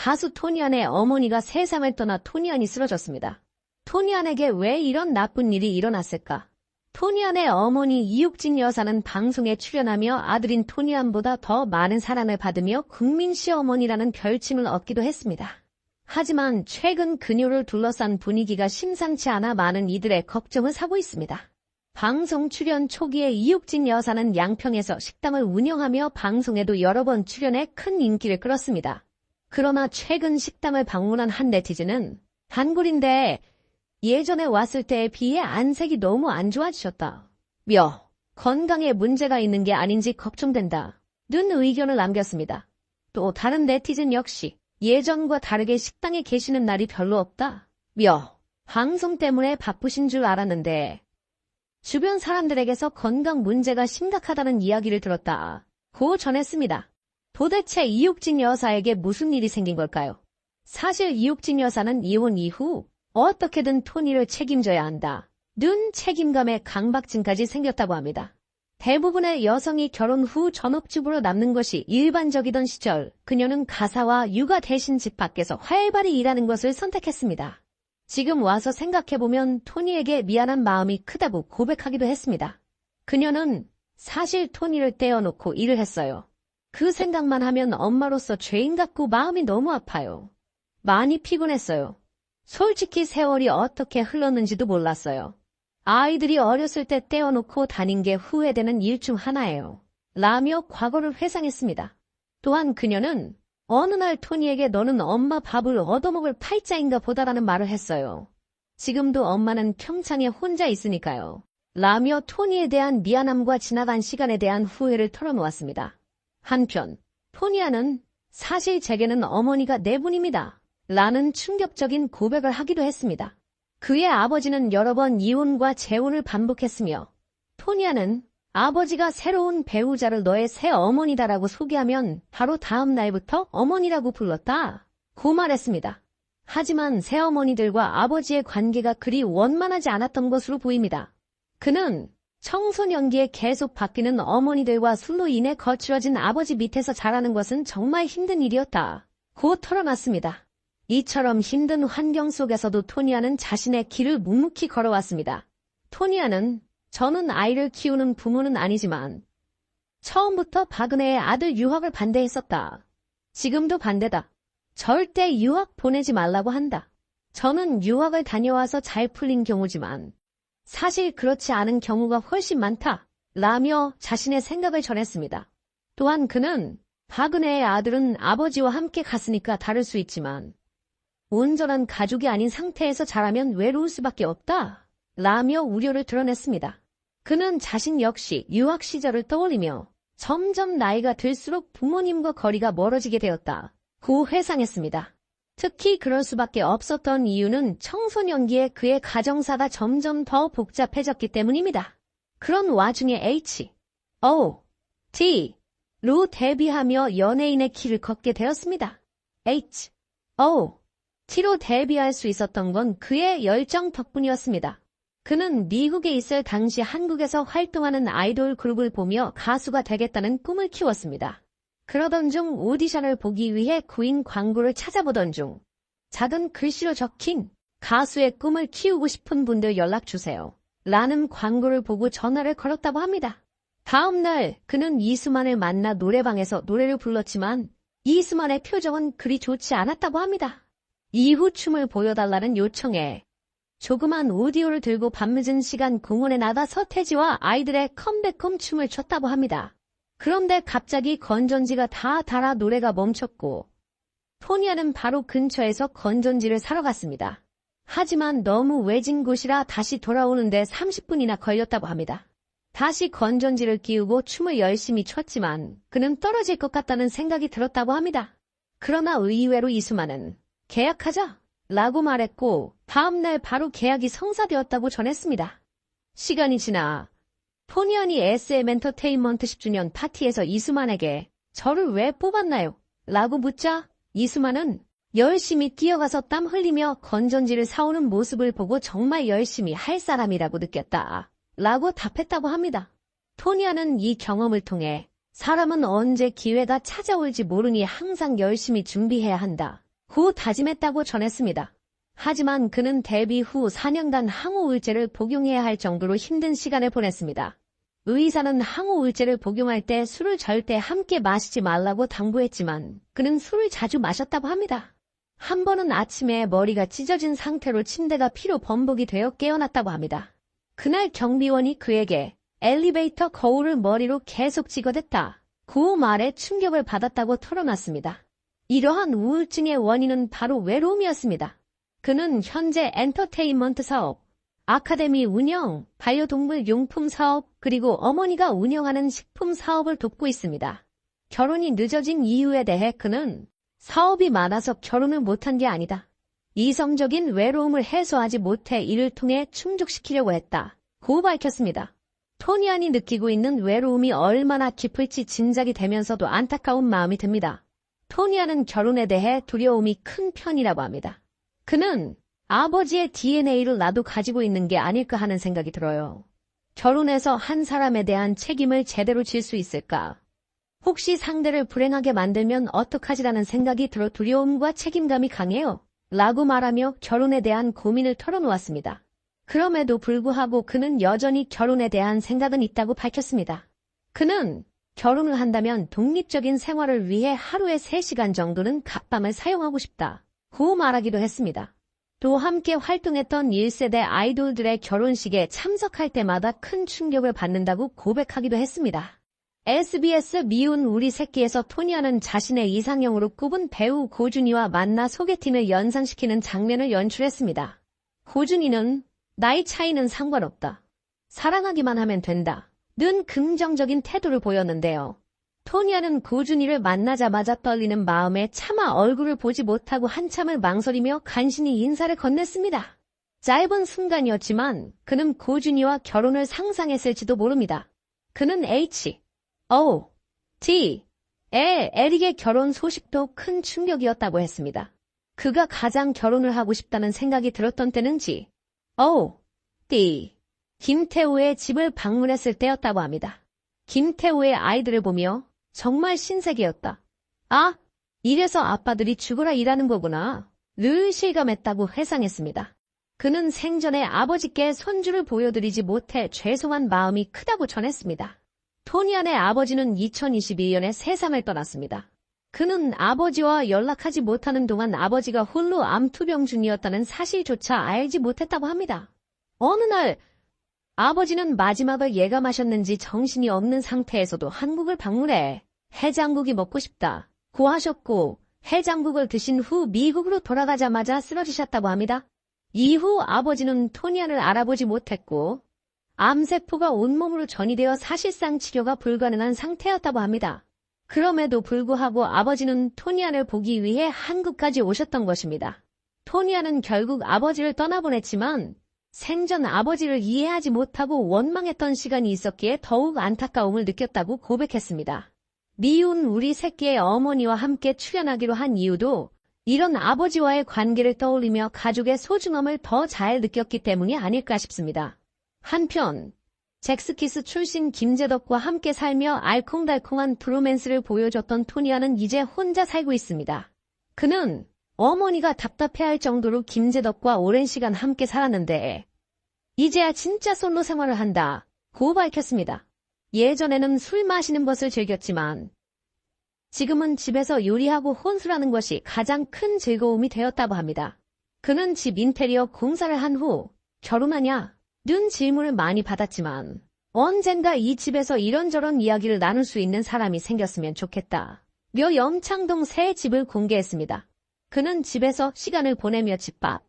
가수 토니안의 어머니가 세상을 떠나 토니안이 쓰러졌습니다. 토니안에게 왜 이런 나쁜 일이 일어났을까? 토니안의 어머니 이육진 여사는 방송에 출연하며 아들인 토니안보다 더 많은 사랑을 받으며 국민 시어머니라는 별칭을 얻기도 했습니다. 하지만 최근 그녀를 둘러싼 분위기가 심상치 않아 많은 이들의 걱정을 사고 있습니다. 방송 출연 초기에 이육진 여사는 양평에서 식당을 운영하며 방송에도 여러 번 출연해 큰 인기를 끌었습니다. 그러나 최근 식당을 방문한 한 네티즌은 단골인데 예전에 왔을 때에 비해 안색이 너무 안 좋아지셨다. 며 건강에 문제가 있는 게 아닌지 걱정된다. 는 의견을 남겼습니다. 또 다른 네티즌 역시 예전과 다르게 식당에 계시는 날이 별로 없다. 며 방송 때문에 바쁘신 줄 알았는데 주변 사람들에게서 건강 문제가 심각하다는 이야기를 들었다. 고 전했습니다. 도대체 이육진 여사에게 무슨 일이 생긴 걸까요? 사실 이육진 여사는 이혼 이후 어떻게든 토니를 책임져야 한다. 눈 책임감에 강박증까지 생겼다고 합니다. 대부분의 여성이 결혼 후 전업주부로 남는 것이 일반적이던 시절 그녀는 가사와 육아 대신 집 밖에서 활발히 일하는 것을 선택했습니다. 지금 와서 생각해보면 토니에게 미안한 마음이 크다고 고백하기도 했습니다. 그녀는 사실 토니를 떼어놓고 일을 했어요. 그 생각만 하면 엄마로서 죄인 같고 마음이 너무 아파요. 많이 피곤했어요. 솔직히 세월이 어떻게 흘렀는지도 몰랐어요. 아이들이 어렸을 때 떼어놓고 다닌 게 후회되는 일 중 하나예요. 라며 과거를 회상했습니다. 또한 그녀는 어느 날 토니에게 너는 엄마 밥을 얻어먹을 팔자인가 보다라는 말을 했어요. 지금도 엄마는 평창에 혼자 있으니까요. 라며 토니에 대한 미안함과 지나간 시간에 대한 후회를 털어놓았습니다. 한편 토니아는 사실 제게는 어머니가 네 분입니다. 라는 충격적인 고백을 하기도 했습니다. 그의 아버지는 여러 번 이혼과 재혼을 반복했으며 토니아는 아버지가 새로운 배우자를 너의 새 어머니다라고 소개하면 바로 다음 날부터 어머니라고 불렀다. 고 말했습니다. 하지만 새어머니들과 아버지의 관계가 그리 원만하지 않았던 것으로 보입니다. 그는 청소년기에 계속 바뀌는 어머니들과 술로 인해 거칠어진 아버지 밑에서 자라는 것은 정말 힘든 일이었다. 고 털어놨습니다. 이처럼 힘든 환경 속에서도 토니아는 자신의 길을 묵묵히 걸어왔습니다. 토니아는 저는 아이를 키우는 부모는 아니지만 처음부터 박은혜의 아들 유학을 반대했었다. 지금도 반대다. 절대 유학 보내지 말라고 한다. 저는 유학을 다녀와서 잘 풀린 경우지만 사실 그렇지 않은 경우가 훨씬 많다. 라며 자신의 생각을 전했습니다. 또한 그는 박은혜의 아들은 아버지와 함께 갔으니까 다를 수 있지만 온전한 가족이 아닌 상태에서 자라면 외로울 수밖에 없다. 라며 우려를 드러냈습니다. 그는 자신 역시 유학 시절을 떠올리며 점점 나이가 들수록 부모님과 거리가 멀어지게 되었다. 고 회상했습니다. 특히 그럴 수밖에 없었던 이유는 청소년기에 그의 가정사가 점점 더 복잡해졌기 때문입니다. 그런 와중에 H, O, T, 로 데뷔하며 연예인의 길을 걷게 되었습니다. H, O, T로 데뷔할 수 있었던 건 그의 열정 덕분이었습니다. 그는 미국에 있을 당시 한국에서 활동하는 아이돌 그룹을 보며 가수가 되겠다는 꿈을 키웠습니다. 그러던 중 오디션을 보기 위해 구인 광고를 찾아보던 중 작은 글씨로 적힌 가수의 꿈을 키우고 싶은 분들 연락주세요. 라는 광고를 보고 전화를 걸었다고 합니다. 다음 날 그는 이수만을 만나 노래방에서 노래를 불렀지만 이수만의 표정은 그리 좋지 않았다고 합니다. 이후 춤을 보여달라는 요청에 조그만 오디오를 들고 밤늦은 시간 공원에 나가 서태지와 아이들의 컴백홈 춤을 췄다고 합니다. 그런데 갑자기 건전지가 다 닳아 노래가 멈췄고 토니아는 바로 근처에서 건전지를 사러 갔습니다. 하지만 너무 외진 곳이라 다시 돌아오는데 30분이나 걸렸다고 합니다. 다시 건전지를 끼우고 춤을 열심히 췄지만 그는 떨어질 것 같다는 생각이 들었다고 합니다. 그러나 의외로 이수만은 계약하자 라고 말했고 다음날 바로 계약이 성사되었다고 전했습니다. 시간이 지나 포니언이 SM 엔터테인먼트 10주년 파티에서 이수만에게 저를 왜 뽑았나요? 라고 묻자 이수만은 열심히 뛰어가서 땀 흘리며 건전지를 사오는 모습을 보고 정말 열심히 할 사람이라고 느꼈다. 라고 답했다고 합니다. 토니아는 이 경험을 통해 사람은 언제 기회가 찾아올지 모르니 항상 열심히 준비해야 한다. 후 다짐했다고 전했습니다. 하지만 그는 데뷔 후 4년간 항우울제를 복용해야 할 정도로 힘든 시간을 보냈습니다. 의사는 항우울제를 복용할 때 술을 절대 함께 마시지 말라고 당부했지만 그는 술을 자주 마셨다고 합니다. 한 번은 아침에 머리가 찢어진 상태로 침대가 피로 범벅이 되어 깨어났다고 합니다. 그날 경비원이 그에게 엘리베이터 거울을 머리로 계속 찍어댔다. 그 말에 충격을 받았다고 털어놨습니다. 이러한 우울증의 원인은 바로 외로움이었습니다. 그는 현재 엔터테인먼트 사업, 아카데미 운영, 반려동물 용품 사업, 그리고 어머니가 운영하는 식품 사업을 돕고 있습니다. 결혼이 늦어진 이유에 대해 그는 사업이 많아서 결혼을 못한 게 아니다. 이성적인 외로움을 해소하지 못해 이를 통해 충족시키려고 했다. 고 밝혔습니다. 토니안이 느끼고 있는 외로움이 얼마나 깊을지 짐작이 되면서도 안타까운 마음이 듭니다. 토니안은 결혼에 대해 두려움이 큰 편이라고 합니다. 그는 아버지의 DNA를 나도 가지고 있는 게 아닐까 하는 생각이 들어요. 결혼해서 한 사람에 대한 책임을 제대로 질 수 있을까? 혹시 상대를 불행하게 만들면 어떡하지라는 생각이 들어 두려움과 책임감이 강해요. 라고 말하며 결혼에 대한 고민을 털어놓았습니다. 그럼에도 불구하고 그는 여전히 결혼에 대한 생각은 있다고 밝혔습니다. 그는 결혼을 한다면 독립적인 생활을 위해 하루에 3시간 정도는 갓밤을 사용하고 싶다. 고 말하기도 했습니다. 또 함께 활동했던 1세대 아이돌들의 결혼식에 참석할 때마다 큰 충격을 받는다고 고백하기도 했습니다. SBS 미운 우리 새끼에서 토니아는 자신의 이상형으로 꼽은 배우 고준이와 만나 소개팅을 연상시키는 장면을 연출했습니다. 고준이는 나이 차이는 상관없다. 사랑하기만 하면 된다. 는 긍정적인 태도를 보였는데요. 토니아는 고준이를 만나자마자 떨리는 마음에 차마 얼굴을 보지 못하고 한참을 망설이며 간신히 인사를 건넸습니다. 짧은 순간이었지만 그는 고준이와 결혼을 상상했을지도 모릅니다. 그는 H, O, T, 에 에릭의 결혼 소식도 큰 충격이었다고 했습니다. 그가 가장 결혼을 하고 싶다는 생각이 들었던 때는 G, O, D, 김태우의 집을 방문했을 때였다고 합니다. 김태우의 아이들을 보며 정말 신세계였다. 아, 이래서 아빠들이 죽어라 일하는 거구나. 늘 실감했다고 회상했습니다. 그는 생전에 아버지께 손주를 보여드리지 못해 죄송한 마음이 크다고 전했습니다. 토니안의 아버지는 2022년에 세상을 떠났습니다. 그는 아버지와 연락하지 못하는 동안 아버지가 홀로 암투병 중이었다는 사실조차 알지 못했다고 합니다. 어느 날 아버지는 마지막을 예감하셨는지 정신이 없는 상태에서도 한국을 방문해 해장국이 먹고 싶다 고 하셨고 해장국을 드신 후 미국으로 돌아가자마자 쓰러지셨다고 합니다. 이후 아버지는 토니안을 알아보지 못했고 암세포가 온몸으로 전이되어 사실상 치료가 불가능한 상태였다고 합니다. 그럼에도 불구하고 아버지는 토니안을 보기 위해 한국까지 오셨던 것입니다. 토니안은 결국 아버지를 떠나보냈지만 생전 아버지를 이해하지 못하고 원망했던 시간이 있었기에 더욱 안타까움을 느꼈다고 고백했습니다. 미운 우리 새끼의 어머니와 함께 출연하기로 한 이유도 이런 아버지와의 관계를 떠올리며 가족의 소중함을 더 잘 느꼈기 때문이 아닐까 싶습니다. 한편 잭스키스 출신 김재덕과 함께 살며 알콩달콩한 브로맨스를 보여줬던 토니아는 이제 혼자 살고 있습니다. 그는 어머니가 답답해할 정도로 김재덕과 오랜 시간 함께 살았는데 이제야 진짜 솔로 생활을 한다. 고 밝혔습니다. 예전에는 술 마시는 것을 즐겼지만 지금은 집에서 요리하고 혼술하는 것이 가장 큰 즐거움이 되었다고 합니다. 그는 집 인테리어 공사를 한 후 결혼하냐? 는 질문을 많이 받았지만 언젠가 이 집에서 이런저런 이야기를 나눌 수 있는 사람이 생겼으면 좋겠다. 며 염창동 새 집을 공개했습니다. 그는 집에서 시간을 보내며 집밥,